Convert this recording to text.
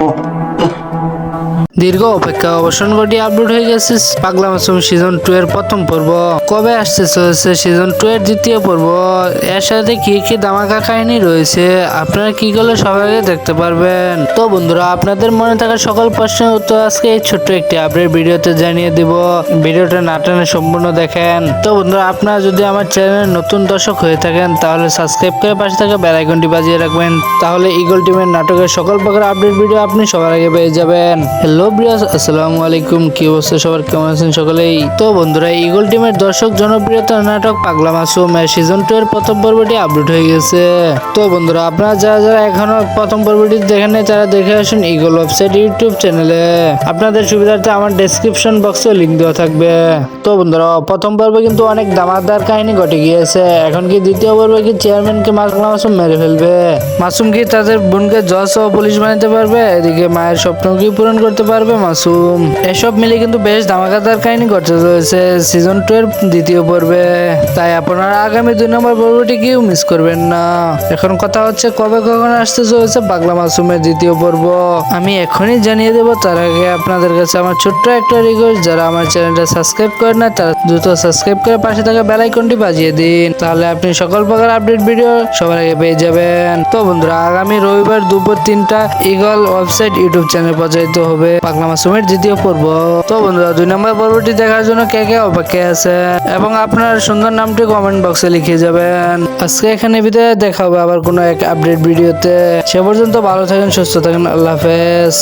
哦。দীর্ঘ অপেক্ষা অবসান ঘটিয়ে আপলোড হয়ে গেছে পাগলা মাসুম সিজন টু এর প্রথম পর্ব। কবে আসতে চলেছে সিজন টু এর দ্বিতীয় পর্ব? এর সাথে কি কি দামাকা কাহিনী রয়েছে? আপনারা কি করলে আগে দেখতে পারবেন। তো বন্ধুরা, আপনাদের মনে থাকা সকল প্রশ্নের উত্তর আজকে এই ছোট্ট একটি আপডেট ভিডিওতে জানিয়ে দিব। ভিডিওটা না টেনে সম্পূর্ণ দেখেন। তো বন্ধুরা, আপনারা যদি আমার চ্যানেলের নতুন দর্শক হয়ে থাকেন, তাহলে সাবস্ক্রাইব করে পাশে থাকা বেল আইকনটি বাজিয়ে রাখবেন। তাহলে ইগল টিমের নাটকের সকল প্রকার আপডেট ভিডিও আপনি সবার আগে পেয়ে যাবেন। হ্যালো ব্রিয়াস আসসালামু আলাইকুম। কি অবস্থা সবার? কেমন আছেন সকলেই? তো বন্ধুরা ইগল টিমের দর্শক জনপ্রিয়তা নাটক পাগলা মাসুম সিজন টু এর প্রথম পর্বটি আপলোড হয়ে গেছে। তো বন্ধুরা, আপনারা যারা যারা এখনও প্রথম পর্বটি দেখেন নাই, তারা দেখে আসুন ইগল ওয়েবসাইট ইউটিউব চ্যানেলে আপনাদের সুবিধার্থে আমার ডেসক্রিপশন বক্সে লিংক দেওয়া থাকবে। তো বন্ধুরা, প্রথম পর্বে কিন্তু অনেক দামাদার কাহিনী ঘটে গিয়েছে। এখন কি দ্বিতীয় পর্বে কি চেয়ারম্যানকে মাসুম মাসুম মেরে ফেলবে? মাসুম কি তাদের বোনকে জজ ও পুলিশ বানাতে পারবে? এদিকে মায়ের স্বপ্ন কি পূরণ করতে পারবে মাসুম? এসব মিলে কিন্তু বেশ ধামাকাদার কাহিনী ঘটতে চলেছে। সিজন টু এর দ্বিতীয় পর্বে। তাই আপনারা আগামী দুই নম্বর পর্বটি কেউ মিস করবেন না। এখন কথা হচ্ছে কবে কখন আসতে চলেছে পাগলা মাসুমের দ্বিতীয় পর্ব। আমি এখনই জানিয়ে দেবো, তার আগে আপনাদের কাছে আমার ছোট্ট একটা রিকোয়েস্ট যারা আমার চ্যানেলটা সাবস্ক্রাইব করেন না, তারা দ্রুত সাবস্ক্রাইব করে পাশে থাকা বেল আইকনটি বাজিয়ে দিন। তাহলে আপনি সকল প্রকার আপডেট ভিডিও সবার আগে পেয়ে যাবেন। তো বন্ধুরা, আগামী রবিবার দুপুর তিনটা ইগল ওয়েবসাইট ইউটিউব চ্যানেল প্রচারিত হবে। পাগলা মাসুমের দ্বিতীয় পর্ব। তো বন্ধুরা, দুই নম্বর পর্বটি দেখার জন্য কে কে অপেক্ষায় আছে এবং আপনার সুন্দর নামটি কমেন্ট বক্সে লিখে যাবেন। আজকে এখানে বিদায়, দেখা হবে আবার কোনো এক আপডেট ভিডিওতে। সে পর্যন্ত ভালো থাকেন, সুস্থ থাকেন, আল্লাহ হাফেজ।